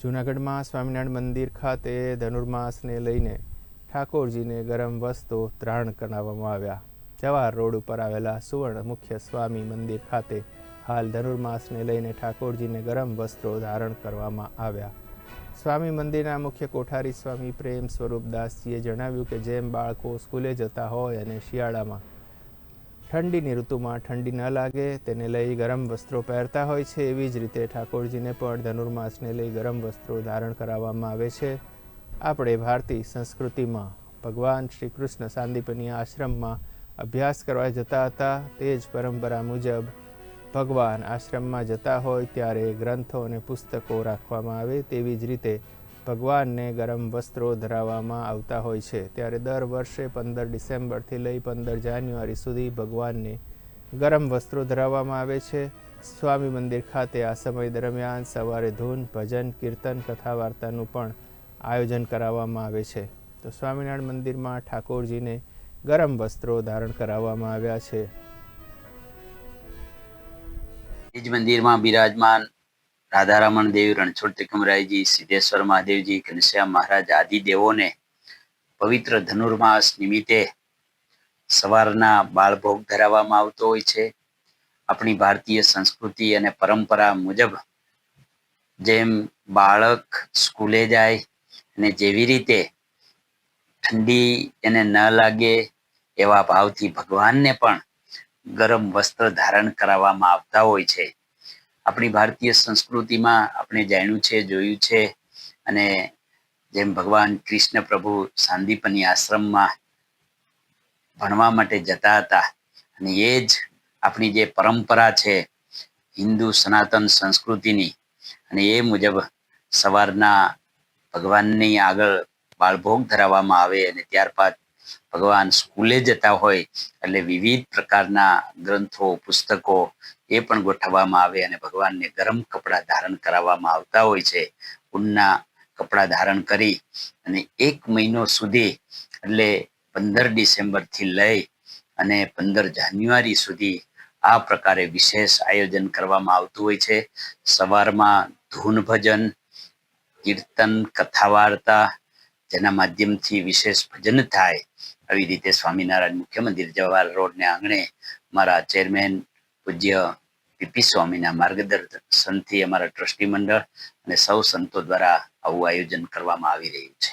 જૂનાગઢમાં સ્વામિનારાયણ મંદિર ખાતે ધનુર્માસને લઈને ઠાકોરજીને ગરમ વસ્ત્રો ત્રાણ કરાવવામાં આવ્યા. જવાહર રોડ ઉપર આવેલા સુવર્ણ મુખ્ય સ્વામી મંદિર ખાતે હાલ ધનુર્માસને લઈને ઠાકોરજીને ગરમ વસ્ત્રો ધારણ કરવામાં આવ્યા. સ્વામી મંદિરના મુખ્ય કોઠારી સ્વામી પ્રેમ સ્વરૂપદાસજીએ જણાવ્યું કે જેમ બાળકો સ્કૂલે જતા હોય અને શિયાળામાં ઠંડીની ઋતુમાં ઠંડી ન લાગે, તેને લઈ ગરમ વસ્ત્રો પહેરતા હોય છે. એવી જ રીતે ઠાકોરજીને પણ ધનુર્માસને લઈ ગરમ વસ્ત્રો ધારણ કરાવવામાં આવે છે. આપણે ભારતીય સંસ્કૃતિમાં ભગવાન શ્રી કૃષ્ણ સાંદીપની આશ્રમમાં અભ્યાસ કરવા જતા હતા. તે જ પરંપરા મુજબ ભગવાન આશ્રમમાં જતા હોય ત્યારે ગ્રંથો અને પુસ્તકો રાખવામાં આવે તેવી જ રીતે ભગવાનને ગરમ વસ્ત્રો ધરાવવામાં આવતા હોય છે. ત્યારે દર વર્ષે પંદર ડિસેમ્બરથી લઈ પંદર જાન્યુઆરી સુધી ભગવાનને ગરમ વસ્ત્રો ધરાવવામાં આવે છે. સ્વામી મંદિર ખાતે આ સમય દરમિયાન સવારે ધૂન, ભજન, કીર્તન કથા વાર્તાનું પણ આયોજન કરાવવામાં આવે છે. તો સ્વામિનારાયણ મંદિરમાં ઠાકોરજીને ગરમ વસ્ત્રો ધારણ કરાવવામાં આવ્યા છે. નિજ મંદિરમાં બિરાજમાન રાધારમણ દેવ, રણછોડ ત્રિકમરાયજી સિદ્ધેશ્વર મહાદેવજી, ઘનશ્યામ મહારાજ આદિ દેવોને પવિત્ર ધનુર્માસ નિમિત્તે સવારના બાળભોગ ધરાવવામાં આવતો હોય છે. આપણી ભારતીય સંસ્કૃતિ અને પરંપરા મુજબ જેમ બાળક સ્કૂલે જાય અને જેવી રીતે ઠંડી એને ન લાગે એવા ભાવથી ભગવાનને પણ ગરમ વસ્ત્ર ધારણ કરાવવામાં આવતા હોય છે. આપણી ભારતીય સંસ્કૃતિમાં આપણે જાણ્યું છે, જોયું છે અને જેમ ભગવાન કૃષ્ણ પ્રભુ સાંદીપની આશ્રમમાં ભણવા માટે જતા હતા અને એ જ આપણી જે પરંપરા છે હિન્દુ સનાતન સંસ્કૃતિની અને એ મુજબ સવારના ભગવાનની આગળ બાળભોગ ધરાવવામાં આવે અને ત્યારબાદ ભગવાન સ્કૂલે જતા હોય એટલે વિવિધ પ્રકારના ગ્રંથો, પુસ્તકો એ પણ ગોઠવવામાં આવે અને ભગવાનને ગરમ કપડાં ધારણ કરાવવામાં આવતા હોય છે. ઊનના કપડાં ધારણ કરી અને એક મહિનો સુધી એટલે પંદર ડિસેમ્બરથી લઈ અને પંદર જાન્યુઆરી સુધી આ પ્રકારે વિશેષ આયોજન કરવામાં આવતું હોય છે. સવારમાં ધૂન ભજન, કીર્તન કથા વાર્તા જેના માધ્યમથી વિશેષ ભજન થાય, આવી રીતે સ્વામિનારાયણ મુખ્ય મંદિર જવાહર રોડને આંગણે મારા ચેરમેન પૂજ્ય પીપી સ્વામીના માર્ગદર્શનથી અમારા ટ્રસ્ટી મંડળ અને સૌ સંતો દ્વારા આવું આયોજન કરવામાં આવી રહ્યું છે.